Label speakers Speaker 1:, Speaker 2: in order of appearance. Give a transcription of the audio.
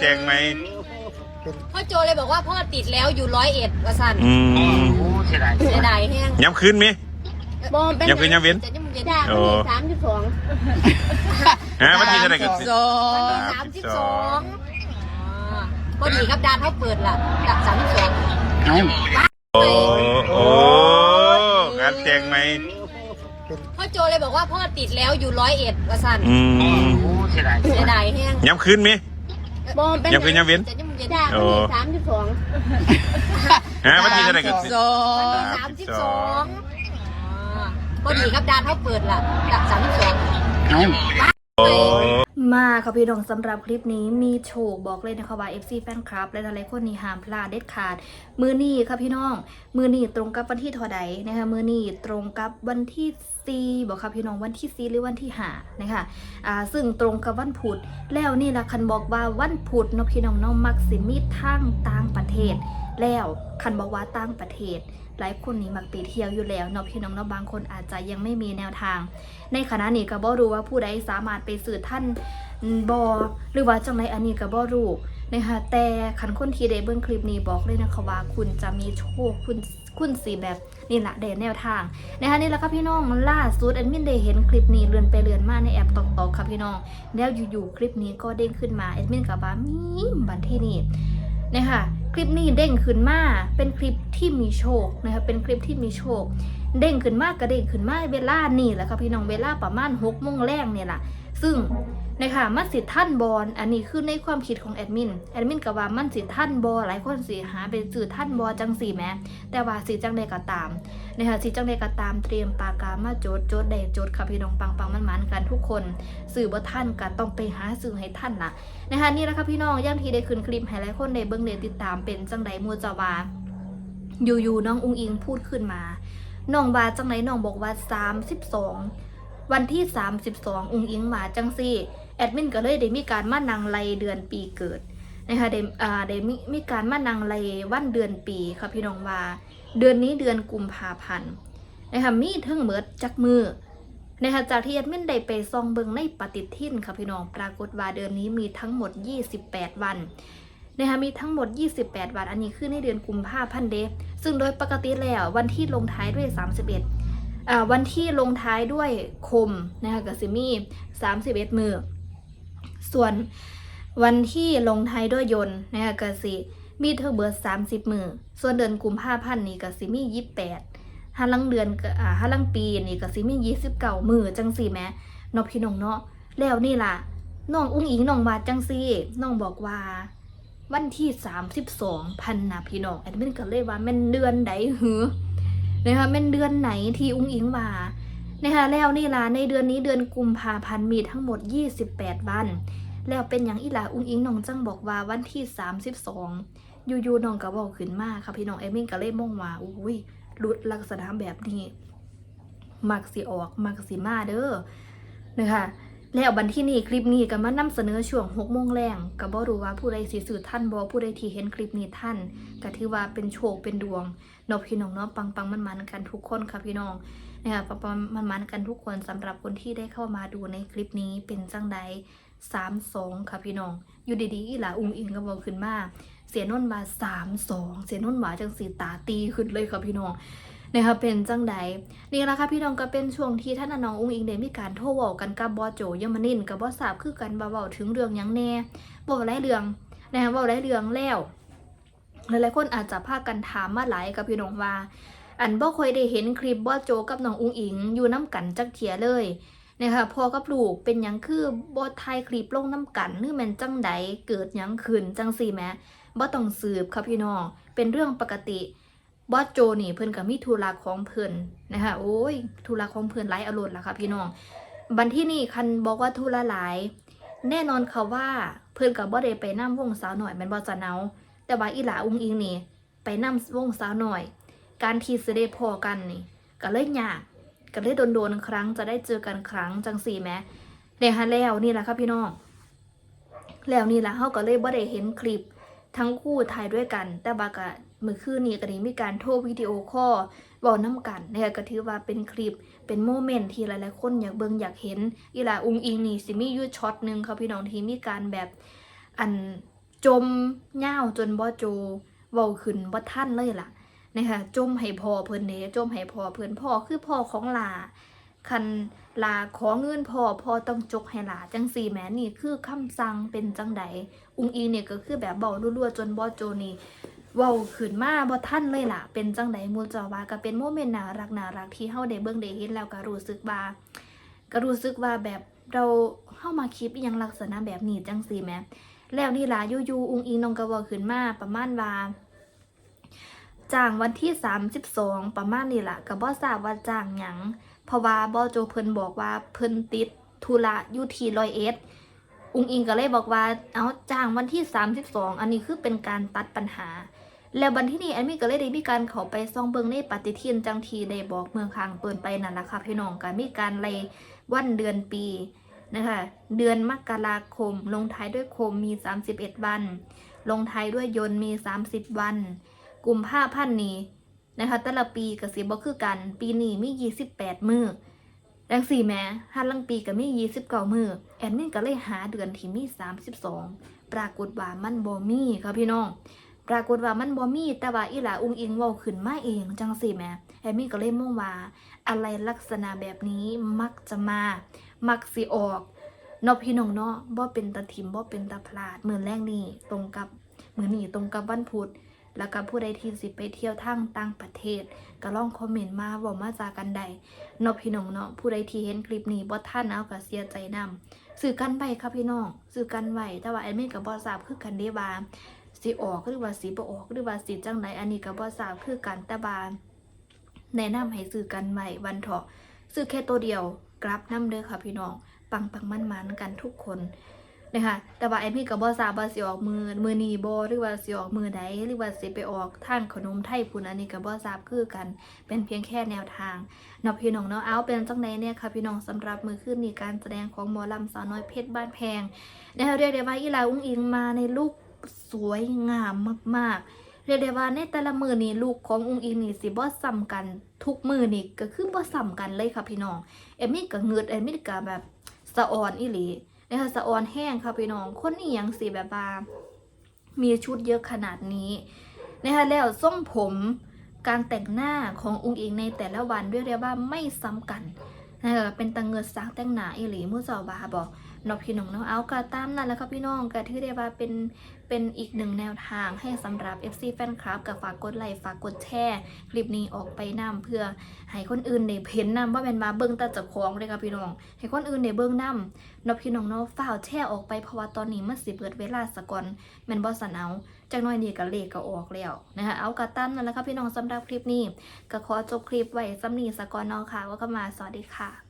Speaker 1: แต่งไหม
Speaker 2: พ่อโจเลยบอกว่าพ่อติดแล้วอยู่ร้อยเอ็ดว่าสัน
Speaker 1: อืม
Speaker 3: โอ้เสียดาย
Speaker 2: เสียดายแห้ง
Speaker 1: ย้ำคืนมี
Speaker 2: บอมเป็น
Speaker 1: ยังเป็นยังเว้น
Speaker 2: จะยังเย็น
Speaker 4: จ้า
Speaker 1: โอ้
Speaker 4: วันที่สามสิบสอง
Speaker 1: ฮะวันที่เท่าไหร่กัน
Speaker 4: สอง
Speaker 2: สามสิบสองพอดีครับดานเขาเปิดละดับสามสิบสอง
Speaker 3: เอ้า
Speaker 1: โอ้โอ้งานแต่งไหม
Speaker 2: พ่อโจเลยบอกว่าพ่อติดแล้วอยู่ร้อยเอ็ดว่าสัน
Speaker 1: อืม
Speaker 3: โอ้เสียดาย
Speaker 2: เสียดายแห้ง
Speaker 1: ย้ำคืนมี
Speaker 4: บอมเป็น
Speaker 1: ยังเป็นยังเว้น
Speaker 2: จะยังเย็น
Speaker 4: จ้า
Speaker 1: โอ้
Speaker 4: วันที่สามสิบสอง
Speaker 1: ฮะวันที่เท่าไหร่กัน
Speaker 4: สอง
Speaker 2: สามสิบสองพอดีครับดานเขาเปิดละดับสามสิบสอง
Speaker 3: เอ้า
Speaker 1: โอ้
Speaker 5: มาค่ะพี่น้องสำหรับคลิปนี้มีโชคบอกเลยนะคะว่า FC แฟนคลับและหลายคนนี่ห้ามพลาดเด็ดขาด มือนี้ค่ะพี่น้อง มือนี้ตรงกับวันที่เทอใดนะคะมือนี้ตรงกับวันที่ซีบอกค่ะพี่น้องวันที่ซีหรือวันที่หานะคะอ่าซึ่งตรงกับวันพุธแล้วนี่ละคันบอกว่าวันพุธเนาะพี่น้องน้องมักสิมีทางต่างประเทศ แล้วคันบอกว่าต่างประเทศ หลายคนนี่มักไปเที่ยวอยู่แล้วเนาะพี่น้องเนาะบางคนอาจจะยังไม่มีแนวทาง ในขณะนี้ก็บ่รู้ว่าผู้ใดสามารถไปสื่อท่านบอหรือว่าจังไรอันนี้ก็บ่รู้นะคะแต่ขันคนที่ได้เบิ่งคลิปนี้บอกเลยนะคะว่าคุณจะมีโชคคุณคุณสีแบบนี่แหละได้แนวทางนะคะนี่แหละค่ะพี่น้องล่าสุดแอดมินได้เห็นคลิปนี้เลื่อนไปเลื่อนมาในแอปตอกตอกค่ะพี่น้องแล้วอยู่ๆคลิปนี้ก็เด้งขึ้นมาแอดมินกับว่ามีบันที่นี่นะคะ ลิปนี้เด้งขึ้นมาเป็นคลิปที่มีโชคนะคะเป็นคลิปที่มีโชค เด้งขึ้นมากก็เด้งขึ้นมาเวลานี่แหละค่ะพี่น้องเวลาประมาณหกโมงแรกเนี่ยแหละซึ่ง นะคะมันสิท่านบอลอันนี้คือในความคิดของแอดมินแอดมินก็ว่ามันสิท่านบอหลายคนสิหาไปสื่อท่านบอจังสี่แม้แต่ว่าสิจังใดก็ตามนะคะสิจังใดก็ตามเตรียมปากกามาโจดโจดใดโจดค่ะพี่น้องปังปังมันมันกันทุกคน สื่อบ่ท่านก็ต้องไปหาสื่อให้ท่านละนะคะนี่แหละค่ะพี่น้องย่ำทีได้ขึ้นคลิปให้หลายคนได้เบิ่งได้ติดตามเป็นจังใดมัวจะว่าอยู่ๆน้องอุ้งอิงพูดขึ้นมาน้องว่าจังไหนน้องบอกว่า 32 วันที่ 32 อุ้งอิงมาจังซี่ แอดมินก็เลยได้มีการมานังไลเดือนปีเกิดนะคะได้อ่าได้มีมีการมานังไลวันเดือนปีค่ะพี่น้องว่า เดือนนี้เดือนกุมภาพันธ์นะคะมีเทิงเหมิดจักมือนะคะจากที่แอดมินได้ไปซองเบิงในปฏิทินค่ะพี่น้องปรากฏว่าเดือนนี้มีทั้งหมด 28 วันนะคะมีทั้งหมด 28 วัน อันนี้คือในเดือนกุมภาพันธ์เดซึ่งโดยปกติแล้ววันที่ลงท้ายด้วย 31อ่าวันที่ลงท้ายด้วยคมนะคะกับซิมี่31 มือ ส่วนวันที่ลงท้ายด้วยยนต์นะคะกับสิมีเทอเบิร์ด30มือส่วนเดือนกุมภาพันธ์นี่กับซิมี่28ห้าลังเดือนก็อ่าห้าลังปีนี่กับซิมี่29มือจังสี่แม้นอพี่น้องเนาะแล้วนี่ล่ะน้องอุ้งอิงน้องวาดจังซี่น้องบอกว่า วันที่32พันนะพี่น้องแอดมินก็เลยว่าแม่นเดือนใดหือนะคะแม่นเดือนไหนที่อุ้งอิงว่า นะคะแล้วนี่ล่ะในเดือนนี้เดือนกุมภาพันธ์มีทั้งหมด 28 วัน แล้วเป็นอย่างอีหลาอุ้งอิงน้องจังบอกว่าวันที่ 32อยู่ๆน้องก็บอกขึ้นมาค่ะพี่น้องแอมินก็เลยมองว่าอุ้ยรุดลักษณะแบบนี้ มักสิออกมักสิมาเด้อนะคะแล้วบันที่นี่คลิปนี้ก็มานำเสนอช่วง6โมงแรงก็บ่รู้ว่าผู้ใดสิสื่อท่านบ่ผู้ใดที่เห็นคลิปนี้ท่านก็ถือว่าเป็นโชคเป็นดวงนอกพี่น้องเนาะปังปังมันมันๆกันทุกคนค่ะพี่น้อง นะคะปังปังมันมันกันทุกคนสำหรับคนที่ได้เข้ามาดูในคลิปนี้เป็นจังใด32ค่ะพี่น้อง อยู่ดีๆอีหล่าอุ้งอิงก็บอกขึ้นมาเสียนุ่นท์มา32เสียนนท์หวาจังสีตาตีขึ้นเลยค่ะพี่น้องนะคะเป็นจังใดนี่แหละค่ะพี่น้องก็เป็นช่วงที่ท่านน้องอุ้งอิงได้มีการโทรเว้ากันกับบอโจยมนินกับบอสาบคือกันบ่าเว้าถึงเรื่องยังแน่บ่าหลเรื่องนะคะบ่าหลเรื่องแล้วหลายๆคนอาจจะพากันถามมาหลายกับพี่น้องว่า อันบ่ค่อยได้เห็นคลิปบอโจกับน้องอุ้งอิงอยู่น้ำกันจักเทียเลยนะคะพอกับลูกเป็นยังคือบอถ่ายคลิปลงน้ำกันหรือม่นจังใดเกิดยังขึ้นจังสี่แหมบ่ต้องสืบค่ะพี่น้องเป็นเรื่องปกติบอสโจนี่เพิ่นก็มีธุระของเพิ่นนะคะโอ้ยธุระของเพิ่นหลายอารมณ์ละค่ะพี่น้องบันที่นี่คันบอกว่าธุระหลาย แน่นอนค่ะว่าเพิ่นก็บ่ได้ไปนํวงสาวหน่อยแม่นบ่จะเนาแต่ว่าอีหลาอุ้งอิงนี่ไปนํวงสาวหน่อย การที่สิได้พอกันนี่ก็เลยยากก็เลยโดนๆครั้งจะได้เจอกันครั้งจังสี่แหมเนี่ยฮะแล้วนี่แหละค่ะพี่น้อง แล้วนี่แหละเฮาก็เลยบ่ได้เห็นคลิปทั้งคู่ถ่ายด้วยกัน แต่บากะมือคืนนี้ก็ได้มีการโทรวิดีโอคอลบอกน้ำกันนะคะก็ถือว่าเป็นคลิปเป็นโมเมนต์ที่หลายๆคนอยากเบิ่งอยากเห็นอีหลาอุงอิงนี่สิมีอยูช็อตหนึ่งค่ะพี่น้องที่มีการแบบอันจมเง่าจนบ่โจเว้าขึ้นบ่ทันเลยล่ะ นะคะจมให้พ่อเพิ่นเด้จมให้พ่อเพิ่นพ่อคือพ่อของลาคันลาขอเงินพ่อพ่อต้องจกให้หลาจังสี่แหมนี่คือคำสั่งเป็นจังใดอุงอีเนี่ยก็คือแบบเบารั่วๆจนบ่โจนี่เว้าขึ้นมาบ่ทันเลยล่ะ เป็นจังใดมูจ้าว่าก็เป็นโมเมนต์น่ารักน่ารักที่เฮาได้เบิ่งได้เห็นแล้วก็รู้สึกว่าก็รู้สึกว่าแบบเราเข้ามาคลิปยังลักษณะแบบนี้จังสีแหมแล้วนี่ล่ะยูยูอุงอิงนองกระวอขึ้นมาประมาณว่า จ้างวันที่ 32 ประมาณนี้ละก็บ่ทราบว่าจ้างหยังเพราะว่าบ่โจเพิ่นบอกว่าเพิ่นติดธุระอยู่ที่ร้อยเอ็ดอุงอิงก็เลยบอกว่าเอาจ้างวันที่ 32 อันนี้คือเป็นการตัดปัญหา แล้วบันที่นี้แอดมินก็เลยได้มีการเข้าไปซ่องเบิงในปฏิทินจังทีได้บอกเมืองคางเปินไปนั่นแหละค่ะพี่น้องก็มีการไล่วันเดือนปีนะคะเดือนมกราคม ลงท้ายด้วยคมมี 31 วัน ลงท้ายด้วยยนต์มี 30 วัน กลุ่มผ้าพันนี้นะคะ แต่ละปีกับสีบ่คือกัน ปีนี้มี 28 มือดังสี่แม้ฮันลังปีก็มี29มือ แอดมินก็เลยหาเดือนที่มี32ปรากฏว่ามันบ่มีค่ะพี่น้อง ปรากฏว่ามันบ่มีแต่ว่าอีหลาอุ้งอิงว้าขึ้นมาเองจังสิแม่แอมมี่ก็เลยมองว่า อะไรลักษณะแบบนี้มักจะมา มักสิออกนาะพี่น้องเนาะบ่เป็นตาทิมบ่เป็นตาพลาดเหมื้อแรกนี่ตรงกับเหมือนี้ตรงกับวันพุธ แล้วก็ผู้ใดที่สิไปเที่ยวทางต่างประเทศ ก็ลองคอมเมนต์มาเว้ามาจากันได้เนาะพี่น้องเนาะผู้ใดที่เห็นคลิปนี้บ่ทันเอาก็เสียใจนํสื่อกันไว้ครับพี่น้องสื่อกันไว้แต่ว่าแอดมินก็บ่ทราบคือกันเด้ว่าสิออกหรือว่าสิบ่ออกหรือว่าสิจังไหนอันนี้ก็บ่ทราบคือกันแต่บาแนะนำให้ซื้อกันไว้วันเถาะซื้อแค่ตัวเดียวกลับน้ำเด้อค่ะพี่น้องปังปังมันมันๆกันทุกคน นะคะแต่ว่าไอ้พี่ก็บ่ทราบว่าสิออกมือมือนีบ่หรือว่าสิออกมือใดหรือว่าสิไปออกทางขนมไทยพุ่นอันนี้ก็บ่ทราบคือกัน เป็นเพียงแค่แนวทางเนาะพี่น้องเนาะเอาเป็นจังไดเนี่ยค่ะพี่น้องสำหรับมือขึ้นนี้การแสดงของหมอลำสาวน้อยเพชรบ้านแพงนะคะเรียกได้ว่าอีลาอุ้งอิงมาในลูกสวยงามมากๆเรียกได้ว่าในแต่ละมือนี่ลูกขององค์อิงนี่สิบ่ซ้ำกันทุกมือนี่ก็คือบ่ซ้ำกันเลยค่ะพี่น้องเอมมี่ก็เงือดเอมมี่ก็แบบสะอ่อนอีหลี นะคะสะออนแห้งค่ะพี่น้องคนนี้ยังสีแบบว่ามีชุดเยอะขนาดนี้นะคะแล้วทรงผมการแต่งหน้าขององค์อิงในแต่ละวันเรียกได้ว่าไม่ซ้ำกันนะคะเป็นตังเงินสร้างแต่งหน้าอีหลีมือสาวบาบอก นาะพี่น้องเนาะเอาก็ตามนั่นแหละครับพี่น้องก็ถือได้ว่าเป็นเป็นอีกหนึ่งแนวทางให้สำหรับ FC แฟนคลับกับฝากกดไลค์ฝากกดแชร์คลิปนี้ออกไปนำเพื่อให้คนอื่นได้เห็นนำว่าเป็นมาเบิ่งต่เจ้าของเลยครับพี่น้อง ให้คนอื่นได้เบิ่งนำเนาะพี่น้องเนาะฝ่าแชร์ออกไปเพราะว่าตอนนี้มันสิเปิดเวลาสะก่อนแมนบ่สันเอาจักน่อยนี่ก็เลขก็ออกแล้วนะคะเอาก็ตามนั่นแหละครับพี่น้องสำหรับคลิปนี้ก็ขอจบคลิปไว้สำนีสะก่อนเนาะค่ะว่าก็มาสวัสดีค่ะ